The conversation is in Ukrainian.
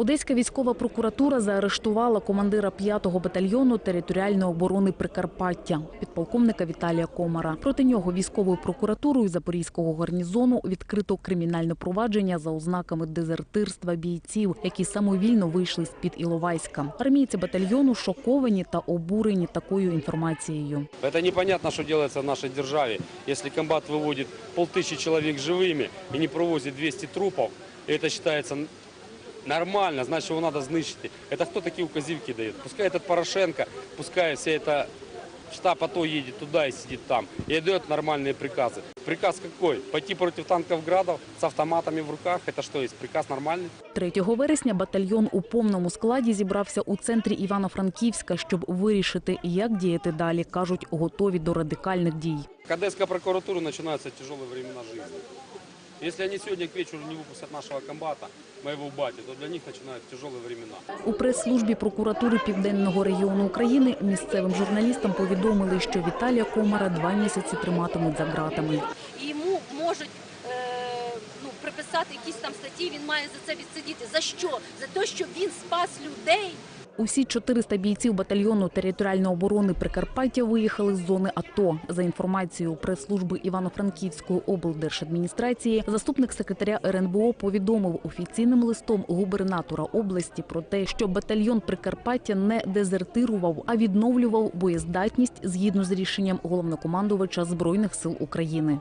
Одеська військова прокуратура заарештувала командира 5-го батальйону територіальної оборони Прикарпаття, підполковника Віталія Комара. Проти нього військовою прокуратурою Запорізького гарнізону відкрито кримінальне провадження за ознаками дезертирства бійців, які самовільно вийшли з-під Іловайська. Армійці батальйону шоковані та обурені такою інформацією. Это непонятно, что делается в нашей державе. Если комбат выводит полтысячи человек живыми и не провозит 200 трупов, и это считается н- нормально, значит его надо знищити. Это кто такие указивки дает? Пускай этот Порошенко, пускай вся эта штаб АТО едет туда и сидит там, и дает нормальные приказы. Приказ какой? Пойти против танков градов с автоматами в руках? Это что есть? Приказ нормальный? 3 вересня батальйон у повному складі зібрався у центрі Івано-Франківська, щоб вирішити, як діяти далі. кажуть, готові до радикальних дій. К Одесской прокуратуре начинаются тяжелые времена жизни. Если они сегодня к вечеру не выпустят нашего комбата, моего бати, то для них начинают тяжелые времена. У прес-службі прокуратури Південного регіону України місцевим журналістам повідомили, що Віталія Комара два місяці триматимуть за ґратами. і йому можуть е, ну, приписати якісь там статті, він має за це відсидіти. За що? За те, що він спас людей. Усі 400 бійців батальйону територіальної оборони Прикарпаття виїхали з зони АТО. За інформацією прес-служби Івано-Франківської облдержадміністрації, заступник секретаря РНБО повідомив офіційним листом губернатора області про те, що батальйон Прикарпаття не дезертирував, а відновлював боєздатність згідно з рішенням головнокомандувача збройних сил України.